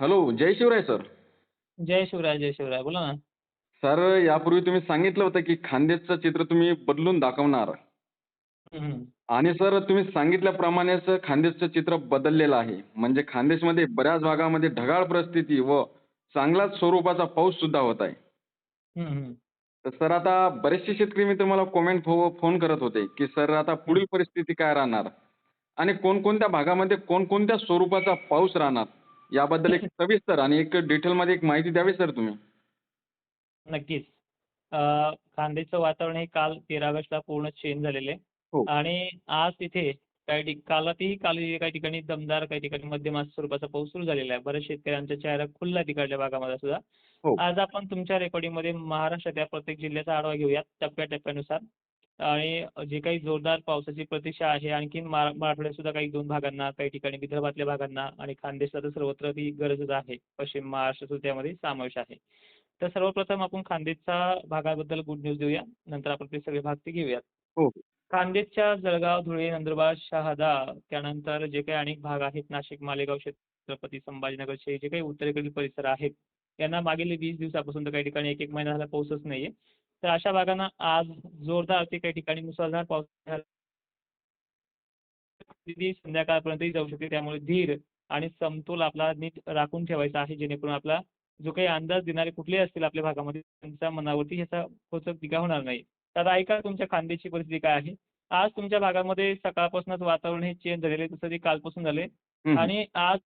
Hello जय Shivray sir जय शिवराय जय शिवराय बोला ना. सर यापूर्वी तुम्ही सांगितलं होतं की खानदेशचं चित्र तुम्ही बदलून दाखवणार. हम्म. आणि सर तुम्ही सांगितल्याप्रमाणेच खानदेशचं चित्र बदललेलं आहे. म्हणजे खानदेशमध्ये बऱ्याच भागामध्ये ढगाळ परिस्थिती व चांगलाच स्वरूपाचा पाऊस सुद्धा होत आहे. हम्म, हम्म. तर सर आता बरेचसे शेतकरी मित्र मला कॉमेंट फोन करत होते की सर आता पुढील परिस्थिती काय राहणार? आणि कोणकोणत्या भागामध्ये कोणकोणत्या स्वरूपाचा पाऊस राहणार? याबद्दल एक सविस्तर आणि एक डिटेलमध्ये एक माहिती द्यावी सर तुम्ही. नक्कीच. अं, खानदेशचं वातावरण हे काल तेरा ऑगस्टला पूर्ण चेंज झालेले हो. आणि आज तिथे काही ठिक कालातही काल काही ठिकाणी दमदार काही ठिकाणी मध्यम अशा स्वरूपाचा पाऊस सुरू झालेला आहे. बऱ्याच शेतकऱ्यांचा चेहरा खुलला तिकडल्या भागामध्ये सुद्धा. हो. आज आपण तुमच्या रेकॉर्डिंगमध्ये महाराष्ट्रातल्या प्रत्येक जिल्ह्याचा आढावा घेऊयात टप्प्याटप्प्यानुसार. आणि जे काही जोरदार पावसाची प्रतीक्षा आहे आणखीन मरा मराठवाड्यात सुद्धा काही दोन भागांना काही ठिकाणी विदर्भातल्या भागांना आणि खानदेशला तर सर्वत्र ती गरजच आहे. पश्चिम महाराष्ट्र सुद्धा त्यामध्ये समावेश आहे. तर सर्वप्रथम आपण खानदेशचा भागाबद्दल गुड न्यूज देऊया. नंतर आपण ते सगळे भाग ते घेऊयात. हो. खानदेशच्या जळगाव धुळे नंदुरबार शहादा त्यानंतर जे काही अनेक भाग आहेत नाशिक मालेगाव छत्रपती संभाजीनगरचे जे काही उत्तरेकडील परिसर आहेत यांना मागील वीस दिवसापासून तर काही ठिकाणी एक एक महिना झाला पाऊसच नाहीये. तर अशा भागांना आज जोरदार ते काही ठिकाणी मुसळधार पाऊस संध्याकाळपर्यंतही जाऊ शकते. त्यामुळे धीर आणि समतोल आपला नीट राखून ठेवायचा आहे. जेणेकरून आपला जो काही अंदाज देणारे कुठलेही असतील आपल्या भागामध्ये त्यांच्या मनावरती ह्याचा खोचक टीका होणार नाही. तर ऐका तुमच्या खानदेशची परिस्थिती काय आहे? आज तुमच्या भागामध्ये सकाळपासूनच वातावरण हे चेंज झालेले तसं ते कालपासून झाले. आणि आज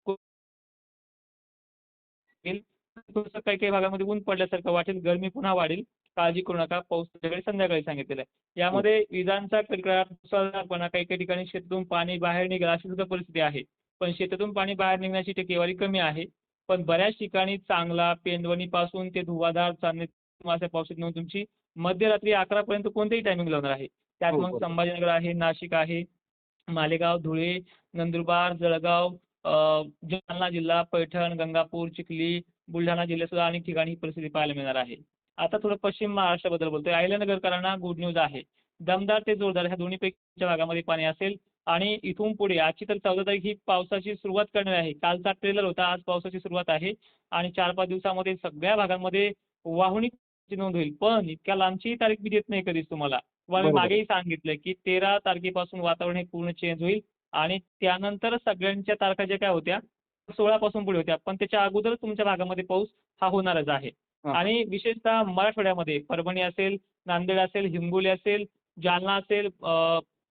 काही काही भागामध्ये ऊन पडल्यासारखं वाटेल. गरमी पुन्हा वाढेल. काळजी करू नका. पाऊस संध्याकाळी सांगितलेला आहे. यामध्ये विजांचा कडकडाट मुसळधारपणा काही काही ठिकाणी शेतातून पाणी बाहेर निघेल अशी सुद्धा परिस्थिती आहे. पण शेतातून पाणी बाहेर निघण्याची टक्केवारी कमी आहे. पण बऱ्याच ठिकाणी चांगला पेंदवणीपासून ते धुवाधार चांदणी तुमची मध्यरात्री अकरा पर्यंत कोणतेही टायमिंग लावणार आहे. त्यात हो, मग बरोबर. संभाजीनगर आहे नाशिक आहे मालेगाव धुळे नंदुरबार जळगाव जालना जिल्हा पैठण गंगापूर चिखली बुलढाणा जिल्ह्यात सुद्धा अनेक ठिकाणी ही परिस्थिती पाहायला मिळणार आहे. आता थोडं पश्चिम महाराष्ट्राबद्दल बोलतोय. अहिल्यानगरकरांना गुड न्यूज आहे. दमदार ते जोरदार ह्या दोन्हीपैकीच्या भागामध्ये पाणी असेल. आणि इथून पुढे आजची तर चौदा तारीख ही पावसाची सुरुवात करणार आहे. कालचा ट्रेलर होता आज पावसाची सुरुवात आहे. आणि चार पाच दिवसामध्ये सगळ्या भागांमध्ये वाहुणीची नोंद होईल. पण इतक्या लांबची तारीख मी देत नाही कधीच तुम्हाला. तुम्हाला. मागेही सांगितलंय की तेरा तारखेपासून वातावरण हे पूर्ण चेंज होईल. आणि त्यानंतर सगळ्यांच्या तारखा ज्या काय होत्या सोळा पासून पुढे होत्या. पण त्याच्या अगोदरच तुमच्या भागामध्ये पाऊस हा होणारच आहे. आणि विशेषतः मराठवाड्यामध्ये परभणी असेल नांदेड असेल हिंगोली असेल जालना असेल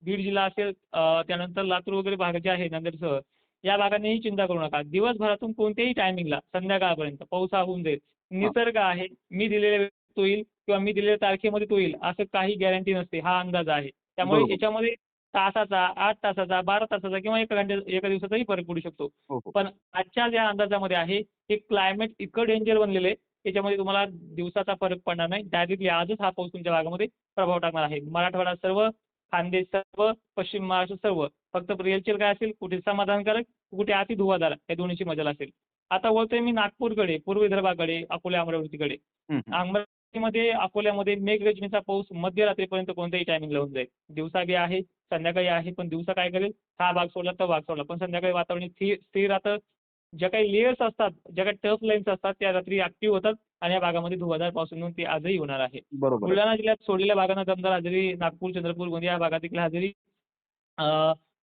बीड जिल्हा असेल त्यानंतर लातूर वगैरे भाग जे आहे नांदेडसह या भागांनीही चिंता करू नका. दिवसभरातून कोणत्याही टायमिंगला संध्याकाळपर्यंत पाऊस हा होऊन जाईल. निसर्ग आहे मी दिलेल्या तो येईल किंवा मी दिलेल्या तारखेमध्ये तो येईल असं काही गॅरंटी नसते हा अंदाज आहे. त्यामुळे. याच्यामध्ये तासाचा आठ तासाचा बारा तासाचा किंवा एका घंटे एका दिवसाचाही फरक पडू शकतो. हो, हो. पण आजच्या ज्या अंदाजामध्ये आहे हे क्लायमेट इतकं डेंजर बनलेलं आहे त्याच्यामध्ये तुम्हाला दिवसाचा फरक पडणार नाही. डायरेक्टली आजच हा पाऊस तुमच्या भागामध्ये प्रभाव टाकणार आहे. मराठवाडा सर्व खानदेश सर्व पश्चिम महाराष्ट्र सर्व फक्त रिअलचेल काय असेल? कुठे समाधानकारक कुठे अति धुवाधार या दोन्हीची मजा असेल. आता बोलतोय मी नागपूरकडे पूर्व विदर्भाकडे अकोला अमरावतीकडे. अमरावतीमध्ये अकोल्यामध्ये मेघरजनीचा पाऊस मध्यरात्रीपर्यंत कोणत्याही टायमिंग लावून जाईल. दिवसा बी आहे संध्याकाळी आहे पण दिवसा काय करेल? हा भाग सोडला तो भाग सोडला. पण संध्याकाळी वातावरण स्थिर स्थिर राहतं ज्या काही लेयर्स असतात ज्या काही टफ लाईन्स असतात त्या रात्री ऍक्टिव्ह होतात आणि या भागामध्ये धुवाधार पाऊस येऊन ते आजही होणार आहे. बरोबर. बुलढाणा जिल्ह्यात सोडलेल्या भागांना दमदार हजेरी नागपूर चंद्रपूर गोंदिया या भागात देखील हजेरी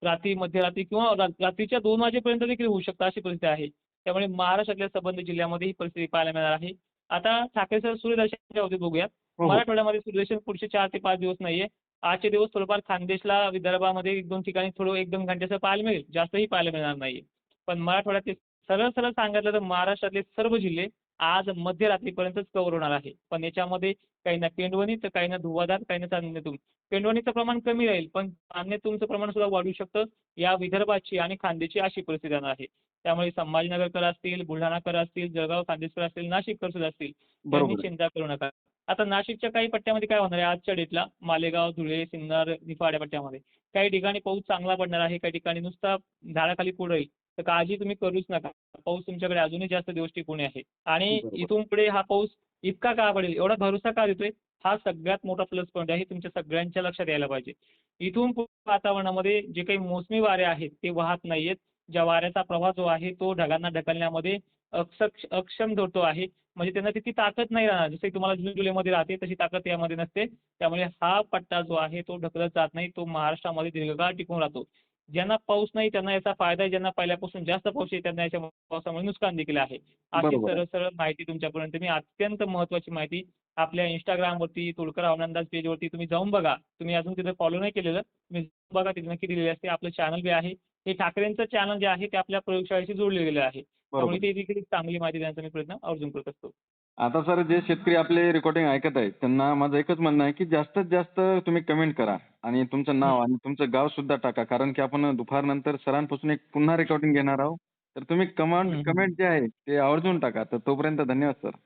रात्री मध्यरात्री किंवा रात्रीच्या दोन वाजेपर्यंत देखील होऊ शकतं अशी परिस्थिती आहे. त्यामुळे महाराष्ट्रातल्या संबंधित जिल्ह्यामध्ये ही परिस्थिती पाहायला मिळणार आहे. आता ठाकरे सर सूर्यदर्शनाच्या बाबतीत बघूया हो, हो. मराठवाड्यामध्ये सूर्यदर्शन पुढचे चार ते पाच दिवस नाहीये. आजचे दिवस थोडंफार खानदेशला विदर्भामध्ये एक दोन ठिकाणी थोडं एक दोन घंट्याचं पाहायला मिळेल. जास्तही पाहायला मिळणार नाहीये. पण मराठवाड्यातले सरळ सरळ सांगितलं तर महाराष्ट्रातले सर्व जिल्हे आज मध्यरात्रीपर्यंतच कव्हर होणार आहे. पण याच्यामध्ये काही ना पेंडवणी तर काही ना धुवाधार काही ना चांदणेतून. पेंडवणीचं प्रमाण कमी राहील पण चांदणेतूनचं प्रमाण सुद्धा वाढू शकतं. या विदर्भाची आणि खानदेशची अशी परिस्थिती राहणार आहे. त्यामुळे संभाजीनगरकर असतील बुलढाणाकर असतील जळगाव खानदेशकर असतील नाशिककर सुद्धा असतील. त्यांनी. चिंता करू नका. आता नाशिकच्या काही पट्ट्यामध्ये काय होणार आहे? आजच्या डेटला मालेगाव धुळे सिन्नर निफाड या पट्ट्यामध्ये. काही ठिकाणी पाऊस चांगला पडणार आहे काही ठिकाणी नुसता झाडाखाली पुढे तर काळजी तुम्ही करूच नका. पाऊस तुमच्याकडे अजूनही जास्त दिवस टिकून आहे. आणि. इथून पुढे हा पाऊस इतका का पडेल? एवढा भरोसा का देतोय? हा सगळ्यात मोठा प्लस पॉईंट आहे तुमच्या सगळ्यांच्या लक्षात यायला पाहिजे. इथून पुढे वातावरणामध्ये जे काही मोसमी वारे आहेत ते वाहत नाहीयेत. ज्या वाऱ्याचा प्रवाह जो आहे तो ढगांना ढकलण्यामध्ये अक्षक्ष अक्षम धरतो आहे. म्हणजे त्यांना तितकी ताकद नाही राहणार. जसे तुम्हाला जून जुलैमध्ये राहते तशी ताकद यामध्ये नसते. त्यामुळे हा पट्टा जो आहे तो ढकलत जात नाही. तो महाराष्ट्रामध्ये दीर्घकाळ टिकून राहतो. ज्यांना पाऊस नाही त्यांना याचा फायदा आहे. ज्यांना पहिल्यापासून जास्त पाऊस आहे त्यांना याच्या पावसामुळे नुकसान देखील आहे. अशी. सरळ सरळ माहिती तुमच्यापर्यंत मी अत्यंत महत्त्वाची माहिती आपल्या इंस्टाग्रामवरती तुळकर औनंदाज पेजवरती तुम्ही जाऊन बघा. तुम्ही अजून तिथे फॉलो नाही केलेलं. तुम्ही बघा तिथे नक्की दिलेली असते. आपलं चॅनल बी आहे हे ठाकरेंचं चॅनल जे आहे ते आपल्या प्रयोगशाळेशी जोडले गेलं आहे. त्यामुळे ते देखील चांगली माहिती देण्याचा मी प्रयत्न आवर्जून करत असतो. आता सर जे शेतकरी आपले रेकॉर्डिंग ऐकत आहेत त्यांना माझं एकच म्हणणं आहे की जास्तीत जास्त तुम्ही कमेंट करा आणि तुमचं नाव आणि तुमचं गाव सुद्धा टाका. कारण की आपण दुपारनंतर सरांपासून एक पुन्हा रेकॉर्डिंग घेणार आहोत. तर तुम्ही कमेंट हम्म. कमेंट जे आहे ते आवर्जून टाका. तर तोपर्यंत धन्यवाद सर.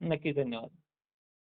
नक्की धन्यवाद.